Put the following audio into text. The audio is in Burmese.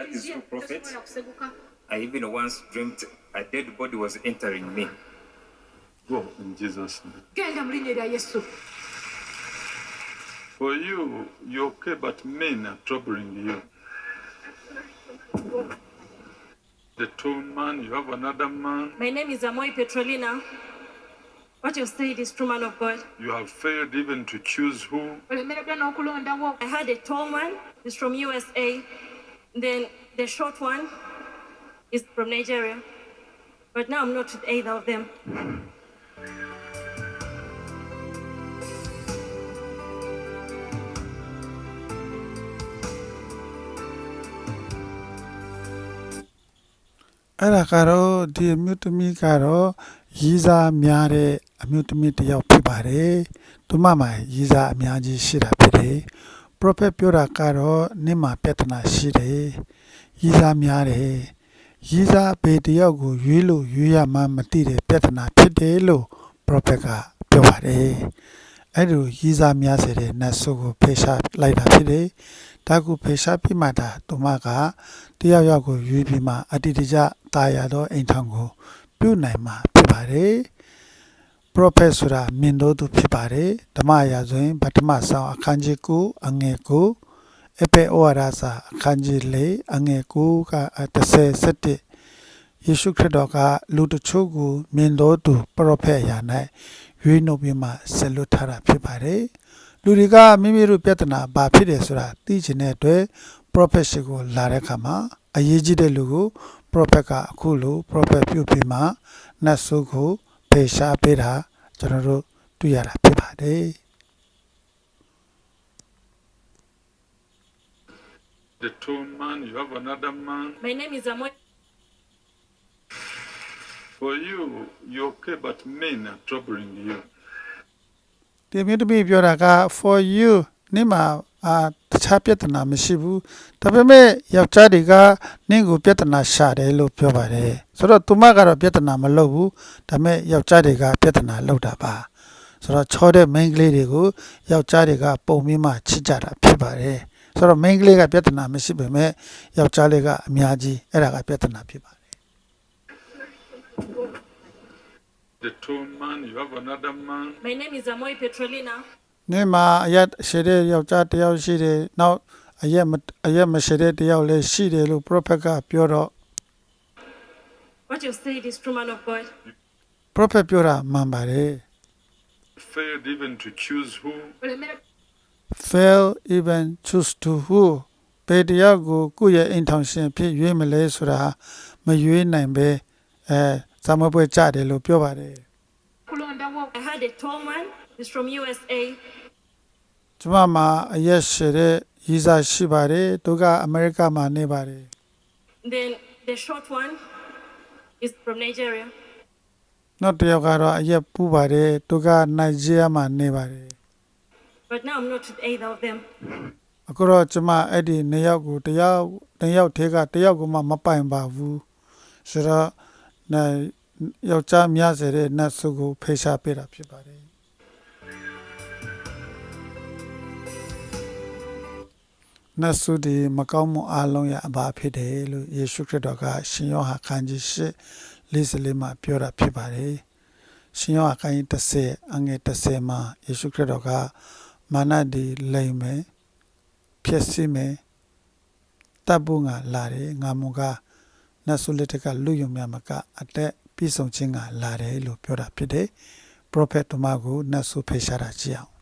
That is true, prophet. I even once dreamt a dead body was entering me. Go in Jesus' name. genda mu linnya erya yesu For you, you're okay, but men are troubling you. The tall man, you have another man, My name is Amoy Petrolina. What you said is true, man of God. you have failed even to choose who. I had a tall man he's from USA. Then the short one is from Nigeria. But now I'm not with either of them. ။အဲ့ဒါကတော့ဒီအမျိုးသမီးကတော့ရီးစားများတဲ့အမျိုးသမီးတစ်ယောက်ဖြစ်ပါတယ်။သူမမှာရီးစားအများကြီးရှိတာဖြစ်တယ်။ prophet ပြောတာကတော့နင့်မှာပြဿနာရှိတယ်။ရီးစားများတယ်။ရီးစားဘေးတစ်ယောက်ကိုရွေးလို့ရွေးရမှမသိတဲ့ပြဿနာဖြစ်တယ်လို့ prophet ကပြောပါတယ်။အဲ့လိုရီးစားများစေတဲ့နတ်ဆုကိုဖေရှားလိုက်တာဖြစ်တယ်။ဒါကိုဖေရှားပြီးမှဒါသူမကတယောက်ယောက်ကိုရွေးပြီးမှအတ္တိတကျတာယာသောအိမ်ထောင်ကို ပြုနိုင်မှာဖြစ်ပါတယ်။ prophet ဆိုတာမြင်တော်သူဖြစ်ပါတယ်ဓမ္မရာဆိုရင်ပထမဆောင်အခန်းကြီး9အငယ်9အပေဩဝါဒစာအခန်းကြီး4အငယ်9က30 17ယေရှုခရစ်တော်ကလူတချို့ကိုမြင်တော်သူပရောဖက်အရာ၌ရွေးနှုတ်ပြီးမှဆက်လွတ်ထားတာဖြစ်ပါတယ်။လူတွေကမိမိတို့ပြဿနာဘာဖြစ်တယ်ဆိုတာသိချင်တဲ့အတွက် prophet ရှိကိုလာတဲ့အခါမှာအရေးကြီးတဲ့လူကို prophet ကအခုလို prophet ပြုပြီးမှနတ်ဆိုးကို ဖေရှားပေးတာကျွန်တော်တို့တွေ့ရတာဖြစ်ပါတယ်။ The tall man, you have another man. My name is Amoy. For you, you're okay, but men are troubling you. ဒီမျိုးသမီးပြောတာက for you နိမအာတ ခြားပြဿနာမရှိဘူးဒါပေမဲ့ယောက်ျားတွေကနင့်ကိုပြဿနာရှာတယ်လို့ပြောပါတယ်ဆိုတော့သူမကတော့ပြဿနာမလုပ်ဘူးဒါပေမဲ့ယောက်ျားတွေကပြဿနာလုပ်တာပါဆိုတော့ချောတဲ့ main ကလေးတွေကိုယောက်ျားတွေကပုံပြီးမှချစ်ကြတာဖြစ်ပါတယ်ဆိုတော့ main ကလေးကပြဿနာမရှိပေမဲ့ယောက်ျားလေးကအများကြီးအဲ့ဒါကပြဿနာဖြစ်ပါတယ် The tall man, you have another man. My name is Amoy Petrolina. နေ့မှာအရက်ရှည်တဲ့ယောက်ျားတစ်ယောက်ရှိတယ်နောက်အရက်မအရက်မရှည်တဲ့တစ်ယောက်လည်းရှိတယ်လို့ prophet ကပြောတော့ What you said is true, man of God. prophet ပြောတာမှန်ပါတယ် Failed even to choose who. olemere fail even choose to who ဘယ်တစ်ယောက်ကိုကိုယ့်ရဲ့အိမ်ထောင်ရှင်ဖြစ်ရွေးမလဲဆိုတာမရွေးနိုင်ပဲအဲဇာမပွဲကြတယ်လို့ပြောပါတယ် kulondawo I had a tall one, he's from USA. ကျွန်မမှာအရက်ရှည်တဲ့ရီးစားရှိပါတယ်သူကအမေရိကမှာနေပါတယ် Then the short one is from Nigeria. နောက်တစ်ယောက်ကတော့အရက်ပူပါတယ်သူကနိုင်ဂျီးယားမှာနေပါတယ် But now I'm not with either of them. အခုတော့ကျမအဲ့ဒီနှစ်ယောက်ကိုတစ်ယောက်တစ်ယောက်ထဲကတစ်ယောက်ကိုမှမပိုင်ပါဘူးဆိုတော့နိုင် ယောက်ျားများစေတဲ့နတ်ဆုကိုဖေရှားပေးတာဖြစ်ပါတယ်နတ်ဆုဒီမကောင်းမှုအလုံးရဲ့အဘာဖြစ်တယ်လို့ယေရှုခရစ်တော်ကရှင်ယောဟန်ခန်းကြီး၈44မှာပြောတာဖြစ်ပါတယ်ရှင်ယောဟန်ခန်းကြီး30အငယ်30မှာယေရှုခရစ်တော်ကမာနဒီလိမ်မယ်ဖြစ်စီမယ်တပ်ဖို့ငါလာတယ်ငါမူကနတ်ဆုလက်ထက်ကလူယုံများမကအတက် ပြီးဆုံးခြင်းကလာတယ်လို့ပြောတာဖြစ်တယ် prophet တမကိုနတ်ဆုဖေရှားတာကြည့်အောင်